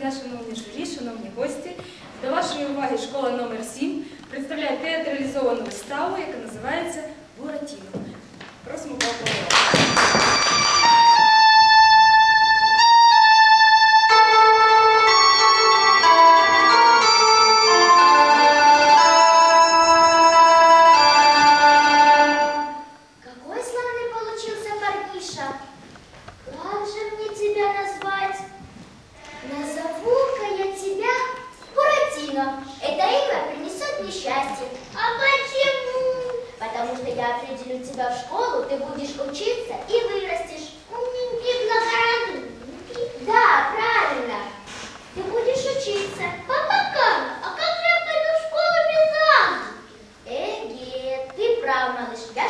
дня, шановні журі, шановні гості. До вашої уваги школа номер 7 представляє театралізовану виставу, яка називається Буратіно. Просимо поаплодувати. davranış, Gel.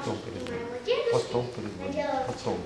Потом из Потом и перезвоню. Потом